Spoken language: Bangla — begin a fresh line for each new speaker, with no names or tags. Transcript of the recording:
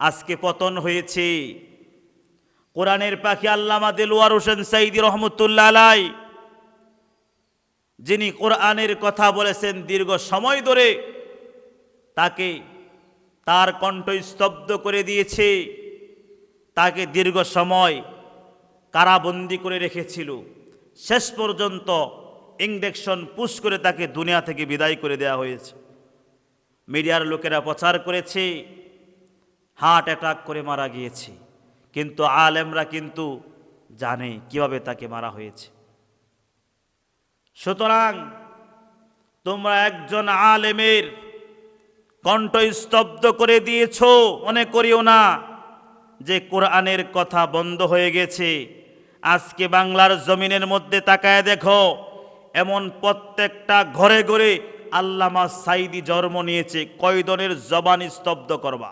আজকে পতন হয়েছে। কোরআনের পাখি আল্লামা দেলোয়ার হোসেন সাইদি রহমতুল্লাহ আলাই, যিনি কোরআনের কথা বলেছেন দীর্ঘ সময় ধরে, তাকে তার কণ্ঠ স্তব্ধ করে দিয়েছে। তাকে দীর্ঘ সময় কারাবন্দি করে রেখেছিল। শেষ পর্যন্ত ইঞ্জেকশন পুশ করে তাকে দুনিয়া থেকে বিদায় করে দেওয়া হয়েছে। মিডিয়ার লোকেরা প্রচার করেছে। হার্ট অ্যাটাক করে মারা গিয়েছে। কিন্তু আলেমরা কিন্তু জানে কীভাবে তাকে মারা হয়েছে। সুতরাং তোমরা একজন আলেমের কণ্ঠ স্তব্ধ করে দিয়েছ, মনে করিও না যে কোরআনের কথা বন্ধ হয়ে গেছে। আজকে বাংলার জমিনের মধ্যে তাকায় দেখো, এমন প্রত্যেকটা ঘরে ঘরে আল্লামা সাইদি জন্ম নিয়েছে কয়দনের জবান স্তব্ধ করবা?